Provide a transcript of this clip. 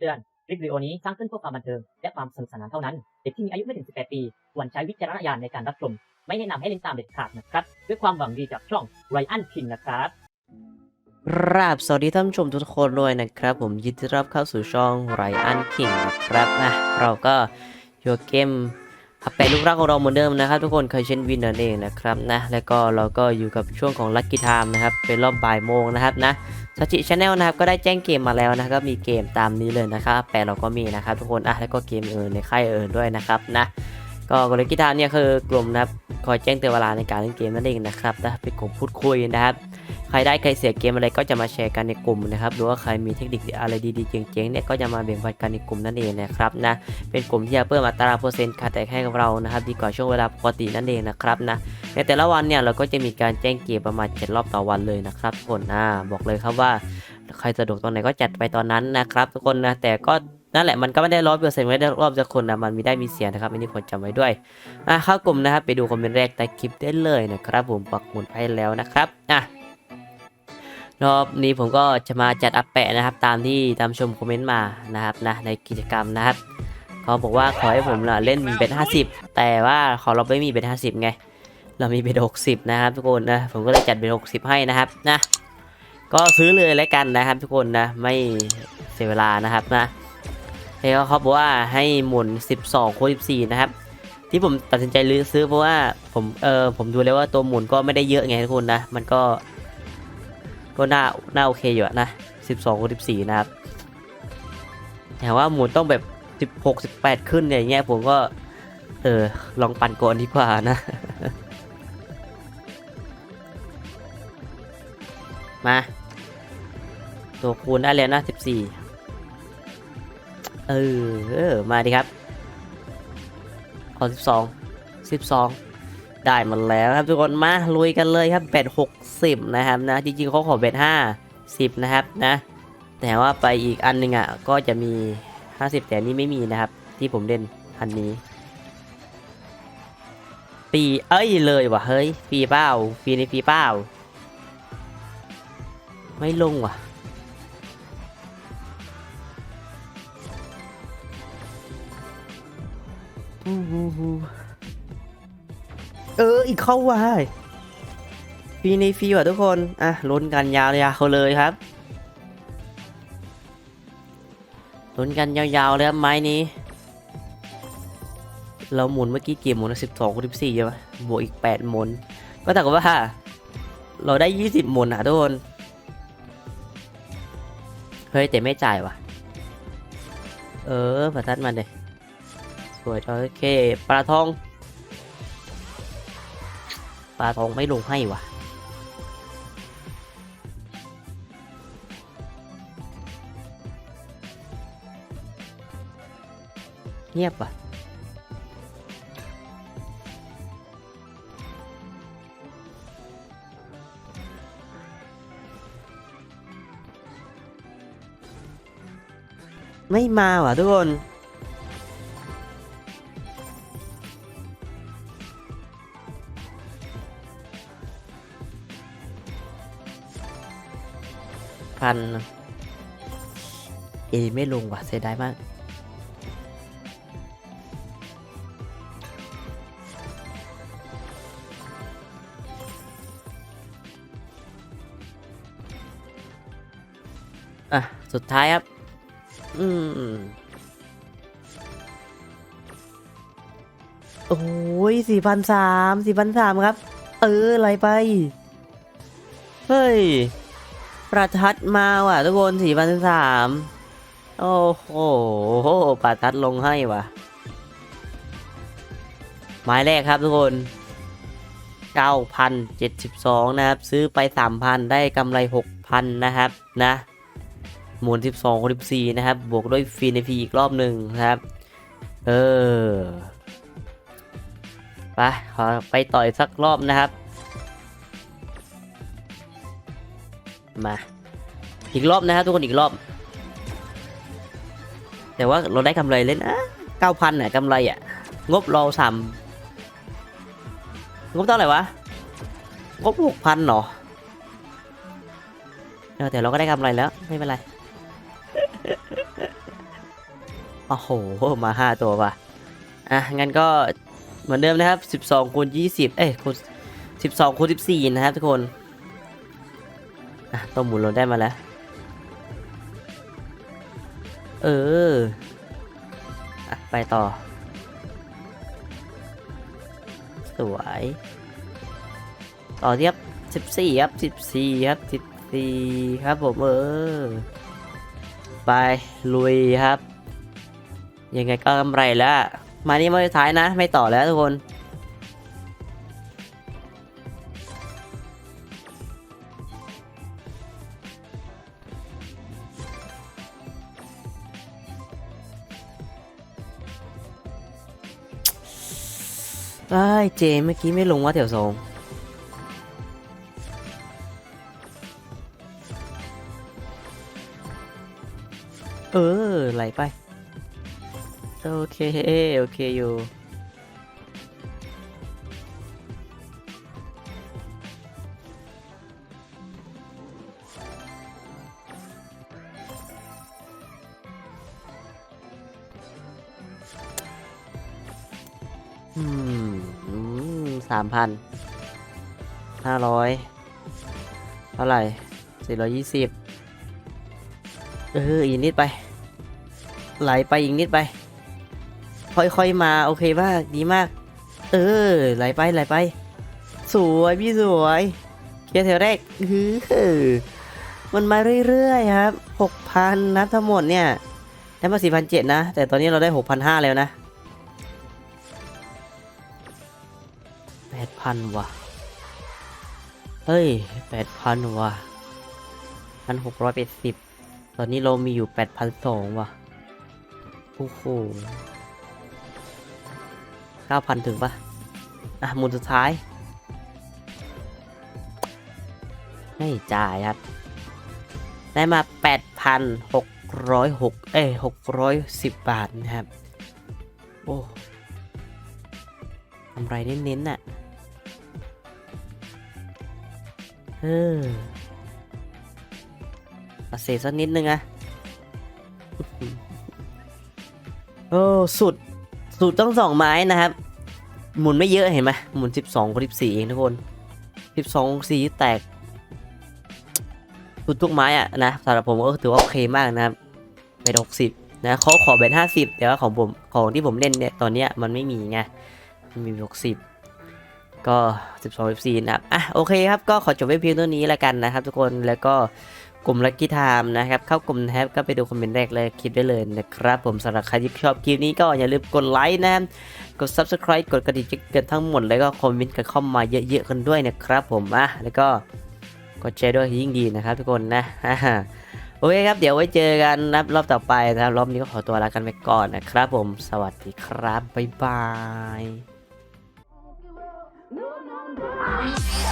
ำเตือน คลิปวิดีโอนี้สร้างขึ้นเพื่อความบันเทิง และความสนุกสนานเท่านั้น เด็กที่มีอายุไม่ถึง 18 ปีควรใช้วิจารณญาณในการรับชม ไม่แนะนำให้เล่นตามเด็ดขาดนะครับ ด้วยความหวังดีจากช่องไรอันคิงนะครับราบสวัสดีท่านผู้ชมทุกคนด้วยนะครับ ผมยินดีรับเข้าสู่ช่องไรอันคิงนะครับนะเราก็อยู่เกม อัปเปลูกรักของเราเหมือนเดิมนะครับ ทุกคนเคยเช่นวินนั่นเองนะครับนะแล้วก็เราก็อยู่กับช่วงของลัคกี้ไทม์นะครับเป็นรอบบ่ายโมงนะครับนะสจิชาแนลนะครับก็ได้แจ้งเกมมาแล้วนะครับมีเกมตามนี้เลยนะครับแปรเราก็มีนะครับทุกคนอะแล้วก็เกมอื่นในค่ายอื่นด้วยนะครับนะก็ลักกี้ไทม์เนี่ยคือกลุ่มนะครับ คอยแจ้งเตือนเวลาในการเล่นเกมนั่นเองนะครับนะเป็นกลุ่มพูดคุยนะครับ ใครได้ใครเสียเกมอะไรก็จะมาแชร์กันในกลุ่มนะครับหรือว่าใครมีเทคนิคอะไรดีๆเจ๋งๆเนี่ยก็จะมาแบ่งปันกันในกลุ่มนั่นเองนะครับนะเป็นกลุ่มที่จะเพิ่มอัตราเปอร์เซ็นต์การแตกให้กับเรานะครับดีกว่าช่วงเวลาปกตินั่นเองนะครับนะในแต่ละวันเนี่ยเราก็จะมีการแจ้งเกมประมาณ7รอบต่อวันเลยนะครับทุกคนนะบอกเลยครับว่าใครสะดวกตอนไหนก็จัดไปตอนนั้นนะครับ ทุกคนนะแต่ก็ นั่นแหละมันก็ไม่ได้ร้อยเปอร์เซ็นต์ไม่ได้รอบจะคนนะมันมีได้มีเสียนะครับอันนี้ควรจำไว้ด้วยอะเข้ากลุ่มนะครับไปดูคอมเมนต์แรกใต้คลิปได้เลยนะครับผมปักหมุดให้แล้วนะครับอะรอบนี้ผมก็จะมาจัดอัปแปะนะครับ ตามที่ตามชมคอมเมนต์มานะครับนะในกิจกรรมนะครับเขาบอกว่าขอให้ผมนะเล่นเบ็ดห้าสิบแต่ว่าขอเราไม่มีเบ็ดห้าสิบไง เรามีเบ็ดหกสิบนะครับทุกคนนะผมก็เลยจัดเบ็ดหกสิบให้นะครับนะก็ซื้อเลยแล้วกันนะครับ ทุกคนนะไม่เสียเวลานะครับนะ แล้วเขาบอกว่าให้หมุน 12คูณ14 นะครับ ที่ผมตัดสินใจลื้อซื้อเพราะว่าผมเออผมดูแล้วว่าตัวหมุนก็ไม่ได้เยอะไงทุกคนนะ มันก็ ก็น่าน่าโอเคอยู่นะ 12กับ14 นะครับแต่ว่าหมุนต้องแบบ 16 18 ขึ้นอย่างเงี้ยผมก็ เออลองปั่นก่อนดีกว่านะมา ตัวคูณได้แล้วนะ 14 เออ มาดิครับขอ12 12ได้หมดแล้วครับทุกคนมาลุยกันเลยครับแบต60นะครับนะจริงๆเขาขอแบต50นะครับนะแต่ว่าไปอีกอันหนึงอะก็จะมี50แต่นี้ไม่มีนะครับ ที่ผมเล่นอันนี้ ปีเอ้ยเลยว่ะเฮ้ยฟรีเป้าฟรีในฟรีเป้าไม่ลงว่ะ เออ อีกเข้าว่ะฟรีในฟรีว่ะทุกคน อะลุ้นกันยาวๆเขาเลยครับลุ้นกันยาวๆเลยครับไม้นี้ เราหมุนเมื่อกี้กี่หมุนสิบสองสิบสี่ใช่ไหมบวกอีกแปดหมุน ก็แต่กับว่า เราได้ยี่สิบหมุนอะทุกคน เฮ้ยแต่ไม่จ่ายว่ะ เออประทัดมันเลย วยจอยโอเคปลาทอง ปลาทองไม่ลงให้วะเงียบว่ะไม่มาว่ะทุกคน พันเอไม่ลงว่ะเสียดายมากอะ สุดท้ายครับ อืม โอ้ยสี่พันสาม สี่พันสามครับ เออไหลไป เฮ้ย ประทัดมาว่ะ ทุกคนสี่พันสามโอ้โหประทัดลงให้ว่ะ หมายแรกครับทุกคน9,072นะครับ ซื้อไป3,000ได้กำไร6,000นะครับนะหมุน12คน14นะครับ บวกด้วยฟรีในฟรีอีกรอบหนึ่งนะครับ เออไปขอไปต่อยสักรอบนะครับ มา อีกรอบนะครับทุกคนอีกรอบ แต่ว่าเราได้กำไรเล่นะเก้าพันอะกำไรอะ งบเราสามงบเท่าไหร่วะ งบหกพันเหรอแต่เราก็ได้กำไรแล้ว ไม่เป็นไร โอ้โห มาห้าตัวว่ะ อะ งั้นก็เหมือนเดิมนะครับ 12คูณ20 เอ้ยคูณ12คูณ14 นะครับทุกคน ตัวหมุนเราได้มาแล้ว เอออไปต่อ สวย ต่อเทียบ14ครับ14ครับ14ครับผมเออ ไปลุยครับ ยังไงก็กำไรแล้ว มานี่มาสุดท้ายนะ ไม่ต่อแล้วทุกคน ไอ้เจเมื่อกี้ไม่ลงว่าแถวสองเออไหลไป โอเค โอเคอยู่ อืมสามพันห้าร้อยเท่าไหร่สี่ร้อยยี่สิบเอออีกนิดไป ไหลไปอีกนิดไป ค่อยๆมาโอเคมากดีมาก เออ ไหลไปไหลไป สวยพี่สวยเคลียร์แถวแรกฮือมันมาเรื่อยๆครับหกพันนับทั้งหมดเนี่ยได้มาสี่พันเจ็ดนะ แต่ตอนนี้เราได้หกพันห้าแล้วนะ ดพันว่ะ เฮ้ยแปดพันว่ะพันหกร้อยแปดสิบตอนนี้เรามีอยู่แปดพันสองว่ะ โอ้โหเก้าพันถึงปะอะหมุนสุดท้าย ไม่จ่ายครับ ได้มาแปดพันหกร้อยหกเอ้หกร้อยสิบบาทนะครับ โอ้กำไรเน้นๆน่ะ เออเอาเศษสักนิดนึงอะโอ้สุด สุดต้องสองไม้นะครับ หมุนไม่เยอะเห็นไหมหมุน12กับ14เองทุกคน12สีแตก สุดทุกไม้อะนะสำหรับผมก็ถือว่าโอเคมากนะครับเป็น60นะเขาขอเป็น50แต่ว่าของผมของที่ผมเล่นเนี่ยตอนเนี้ยมันไม่มีไงมันมี60ก็ ก็ 12 14นะครับ อะ โอเคครับ ก็ขอจบไว้เพียงเท่านี้แล้วกันนะครับ ทุกคน แล้วก็กลุ่มลักกี้ไทม์นะครับ เข้ากลุ่มนะครับก็ไปดูคอมเมนต์แรกเลยคลิปได้เลยนะครับ ผมสำหรับใครที่ชอบคลิปนี้ก็อย่าลืมกดไลค์นะครับกด subscribe กดกระดิ่งเตือนทั้งหมด แล้วก็คอมเมนต์กันเข้ามาเยอะๆกันด้วยนะครับผม อะ แล้วก็กดแชร์ด้วยยิ่งดีนะครับทุกคนนะโอเคครับ เดี๋ยวไว้เจอกันนะรอบต่อไปนะครับ รอบนี้ก็ขอตัวลากันไปก่อนนะครับผม สวัสดีครับ บ๊ายบาย Bye.